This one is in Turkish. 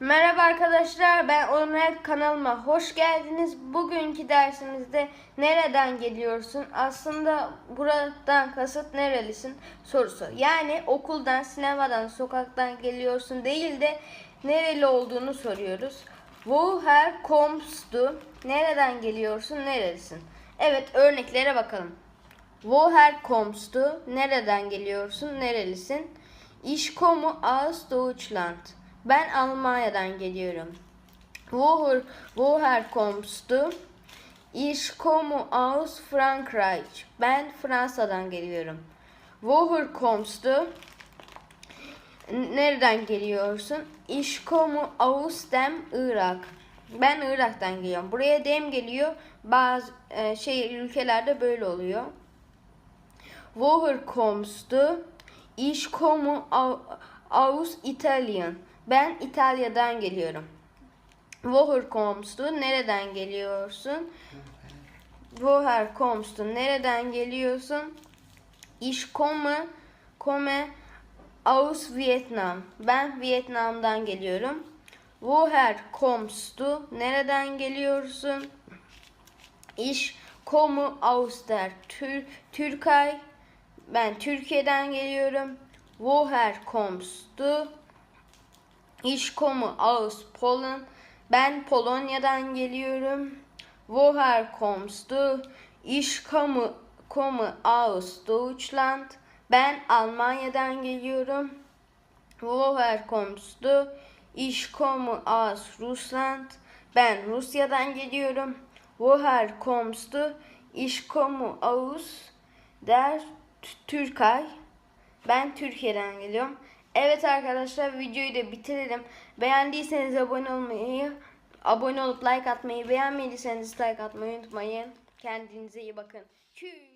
Merhaba arkadaşlar ben Onur kanalıma hoş geldiniz. Bugünkü dersimizde nereden geliyorsun? Aslında buradan kasıt nerelisin sorusu. Yani okuldan, sinemadan, sokaktan geliyorsun değil de nereli olduğunu soruyoruz. Woher kommst du? Nereden geliyorsun? Nerelisin? Evet örneklere bakalım. Woher kommst du? Nereden geliyorsun? Nerelisin? Ich komme aus Deutschland. Ben Almanya'dan geliyorum. Woher, woher kommst du? Ich komme aus Frankreich. Ben Fransa'dan geliyorum. Woher kommst du? Nereden geliyorsun? Ich komme aus dem Irak. Ben Irak'tan geliyorum. Buraya dem geliyor. Bazı e, şey ülkelerde böyle oluyor. Woher kommst du? Ich komme au- aus Italien. Ben İtalya'dan geliyorum. Woher kommst du? Nereden geliyorsun? Woher kommst du? Nereden geliyorsun? Ich komme, komme aus Vietnam. Ben Vietnam'dan geliyorum. Woher kommst du? Nereden geliyorsun? Ich komme aus der Tür Türkei. Ben Türkiye'den geliyorum. Woher kommst du? Ich komme aus Polen. Ben Polonya'dan geliyorum. Woher kommst du? Ich komme, komme aus Deutschland. Ben Almanya'dan geliyorum. Woher kommst du? Ich aus Russland. Ben Rusya'dan geliyorum. Woher kommst du? Ich aus der Türkei. Ben Türkiye'den geliyorum. Evet arkadaşlar videoyu da bitirelim. Beğendiyseniz abone olmayı, abone olup like atmayı, beğenmediyseniz like atmayı unutmayın. Kendinize iyi bakın. Tschüss.